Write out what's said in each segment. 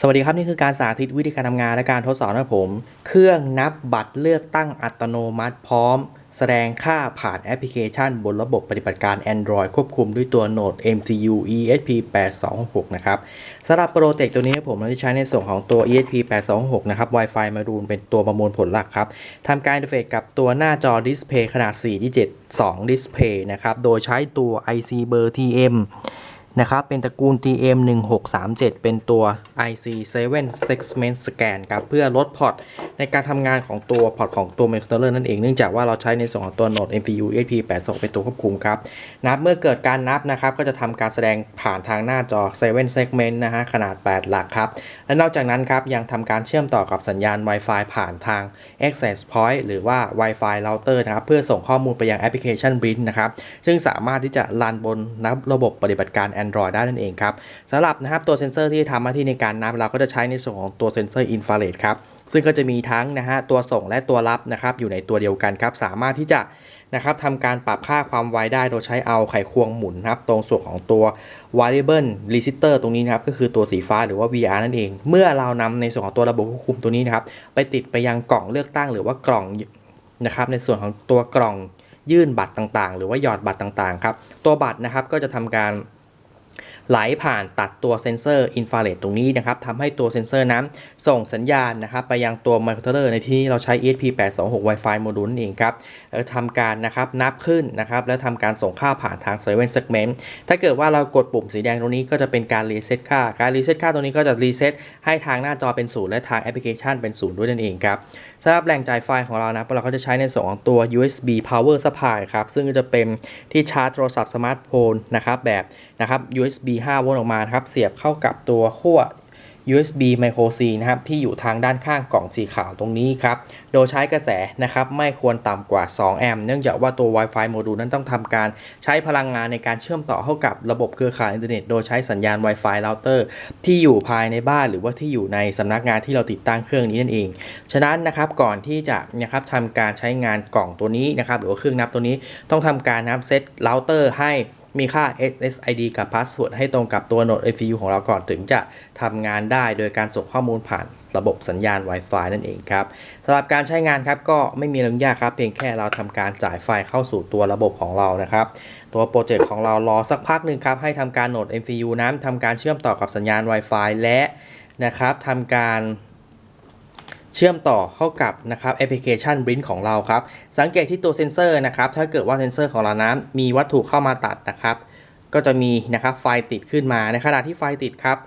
สวัสดีครับ นี่คือการสาธิตวิธีการทำงานและการทดสอบนะผม เครื่องนับบัตรเลือกตั้งอัตโนมัติพร้อม แสดงค่าผ่านแอปพลิเคชัน บนระบบปฏิบัติการ Android ควบคุมด้วยตัวโหนด MCU ESP8266 นะครับสำหรับโปรเจกต์ตัวนี้ผมเราจะใช้ในส่วนของตัว ESP8266 นะครับ Wi-Fi มารูนเป็นตัวประมวลผลหลักครับทำการอินเทอร์เฟซกับตัวหน้าจอดิสเพย์ขนาด4ดิจิต2ดิสเพย์นะครับโดยใช้ตัว IC เบอร์ TM นะครับเป็นตระกูล TM 1637 เป็นตัว IC 7 segment scan ครับเพื่อลดพอร์ตในการทำงานของตัวพอร์ตของตัว microcontroller นั่นเองเนื่องจากว่าเราใช้ในส่วนของตัวโหนด MPU ESP82 เป็นตัวควบคุมครับ นับเมื่อเกิดการนับนะครับ ก็จะทำการแสดงผ่านทางหน้าจอ 7 segment นะฮะขนาด 8 หลักครับ และนอกจากนั้นครับยังทำการเชื่อมต่อกับสัญญาณ Wi-Fi ผ่านทาง access point หรือว่า Wi-Fi router นะครับเพื่อส่งข้อมูลไปยังแอปพลิเคชัน Brin นะครับซึ่งสามารถที่จะรันบนนับระบบปฏิบัติการ Android ได้นั่นเองครับสำหรับนะครับตัวเซนเซอร์ที่ทำหน้าที่ในการนับเราก็จะใช้ในส่วนของตัวเซนเซอร์อินฟราเรดครับซึ่งก็จะมีทั้งนะฮะตัวส่งและตัวรับนะครับอยู่ในตัวเดียวกันครับสามารถที่จะนะครับทำการปรับค่าความไวได้โดยใช้เอาไขควงหมุนนะครับตรงส่วนของตัว variable resistor ตรงนี้นะครับก็คือตัวสีฟ้าหรือว่า VR นั่นเอง เมื่อเรานำในส่วนของตัวระบบควบคุมตัวนี้นะครับไปติดไปยังกล่องเลือกตั้งหรือว่ากล่องนะครับในส่วนของตัวกล่องยื่นบัตรต่างๆ หรือว่าหยอดบัตรต่างๆครับตัวบัตรนะครับก็จะทำการ ไหลผ่านตัดตัวเซนเซอร์อินฟราเรดตรงนี้นะครับทำให้ตัวเซนเซอร์นั้นส่งสัญญาณนะครับไปยังตัวไมโครคอนโทเลอร์ในที่นี้เราใช้ ESP826 Wi-Fi โมดูลนั่เองครับแล้วทำการนะครับนับขึ้นนะครับแล้วทำการส่งค่าผ่านทาง7 segment ถ้าเกิดว่าเรากดปุ่มสีแดงตรงนี้ก็จะเป็นการรีเซ็ตค่า การรีเซ็ตค่าตรงนี้ก็จะรีเซ็ตให้ทางหน้าจอเป็นศูนย์และทางแอปพลิเคชันเป็นศูนย์ด้วยนั่นเองครับ สำหรับแหล่งจ่ายไฟของเรานะเราก็จะใช้ในส่วนของตัว USB power supply ครับ ซึ่งก็จะเป็นที่ชาร์จโทรศัพท์สมาร์ทโฟนนะครับแบบนะครับ USB 5 โวลต์ออกมาครับ เสียบเข้ากับตัวขั้ว USB Micro C นะครับที่อยู่ทางด้านข้างกล่องสีขาวตรงนี้ครับ โดยใช้กระแสนะครับไม่ควรต่ำกว่า 2 แอมป์เนื่องจากว่าตัว Wi-Fi โมดูลนั้นต้องทำการใช้พลังงานในการเชื่อมต่อเข้ากับระบบเครือข่ายอินเทอร์เน็ตโดยใช้สัญญาณ Wi-Fi router ที่อยู่ภายในบ้านหรือว่าที่อยู่ในสำนักงานที่เราติดตั้งเครื่องนี้นั่นเอง ฉะนั้นนะครับก่อนที่จะนะครับทำการใช้งานกล่องตัวนี้นะครับหรือว่าเครื่องนับตัวนี้ต้องทำการนับเซต router ให้ มีค่า SSID กับ password ให้ตรงกับตัวโหนด APU ของเราก่อนถึงจะทำงานได้โดยการส่งข้อมูลผ่านระบบสัญญาณ Wi-Fi นั่นเองครับสำหรับการใช้งานครับก็ไม่มีเรื่องยากครับเพียงแค่เราทำการจ่ายไฟเข้าสู่ตัวระบบของเรานะครับ ตัวโปรเจกต์ของเรารอสักพักหนึ่งครับให้ทำการโหนด MCU นั้นทำการเชื่อมต่อกับสัญญาณ Wi-Fi และนะครับทำการ เชื่อมต่อเข้ากับนะครับแอปพลิเคชัน b r i n ของเราครับ สังเกตที่ตัวเซนเซอร์นะครับ ถ้าเกิดว่าเซนเซอร์ของเรานั้นมีวัตถุเข้ามาตัดนะครับ ก็จะมีนะครับไฟติดขึ้นมาในขณะที่ไฟติดครับ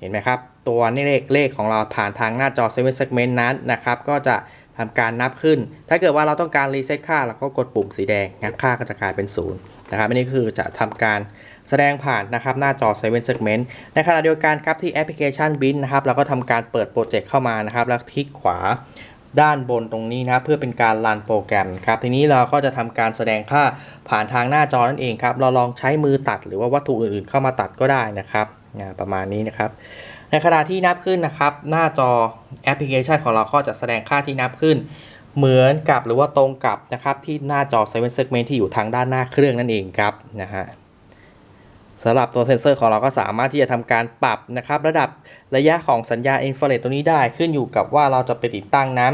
เห็นไหมครับ ตัวเลขเลขของเราผ่านทางหน้าจอ 7 segment นั้นนะครับ ก็จะทำการนับขึ้น ถ้าเกิดว่าเราต้องการรีเซ็ตค่าเราก็กดปุ่มสีแดงนะค่าก็จะกลายเป็นศู นะครับอันนี้คือจะทำการแสดงผ่านนะครับหน้าจอ 7 segment ในขณะเดียวกันครับที่แอปพลิเคชัน b i n นะครับเราก็ทำการเปิดโปรเจกต์เข้ามานะครับแล้วคลิกขวาด้านบนตรงนี้นะเพื่อเป็นการรันโปรแกรมครับทีนี้เราก็จะทำการแสดงค่าผ่านทางหน้าจอนั่นเองครับเราลองใช้มือตัดหรือว่าวัตถุอื่นๆ เข้ามาตัดก็ได้นะครับประมาณนี้นะครับ ในขณะที่นับขึ้นนะครับ หน้าจอแอปพลิเคชันของเราก็จะแสดงค่าที่นับขึ้น เหมือนกับหรือว่าตรงกับนะครับที่หน้าจอ 7 segment ที่อยู่ทางด้านหน้าเครื่องนั่นเองครับนะฮะสำหรับตัวเซนเซอร์ของเราก็สามารถที่จะทำการปรับนะครับ ระดับระยะของสัญญาณอินฟราเรดตัวนี้ได้ขึ้นอยู่กับว่าเราจะไปติดตั้งนั้น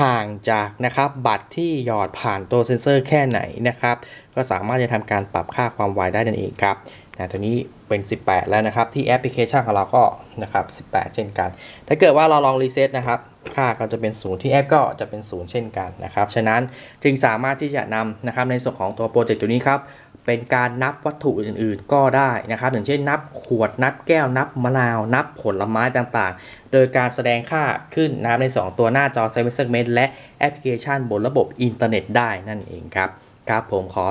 ห่างจากนะครับบัตรที่หยอดผ่านตัวเซนเซอร์แค่ไหนนะครับ ก็สามารถจะทำการปรับค่าความไวได้นั่นเองครับ นะตัวนี้เป็น 18 แล้วนะครับ ที่แอปพลิเคชันของเราก็นะครับ18 เช่นกัน ถ้าเกิดว่าเราลองรีเซ็ตนะครับ ค่าก็จะเป็น 0 ที่แอปก็จะเป็น 0 เช่นกันนะครับ ฉะนั้นจึงสามารถที่จะนำนะครับในส่วนของตัวโปรเจกต์ตัวนี้ครับ เป็นการนับวัตถุอื่นๆ ก็ได้นะครับ อย่างเช่นนับขวด นับแก้ว นับมะนาว นับผลไม้ต่างๆ โดยการแสดงค่าขึ้นนะครับใน 2 ตัวหน้าจอ7 segment และแอปพลิเคชันบนระบบอินเทอร์เน็ตได้นั่นเองครับ ครับผมขอ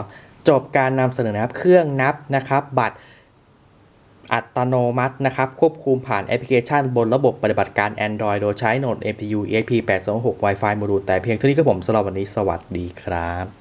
จบการนำเสนอนะครับเครื่องนับนะครับบัตรอัตโนมัตินะครับควบคุมผ่านแอปพลิเคชันบนระบบปฏิบัติการ Android โดยใช้โหนด MTU ESP826 Wi-Fi โมดูลแต่เพียงเท่านี้ครับผมสำหรับวันนี้สวัสดีครับ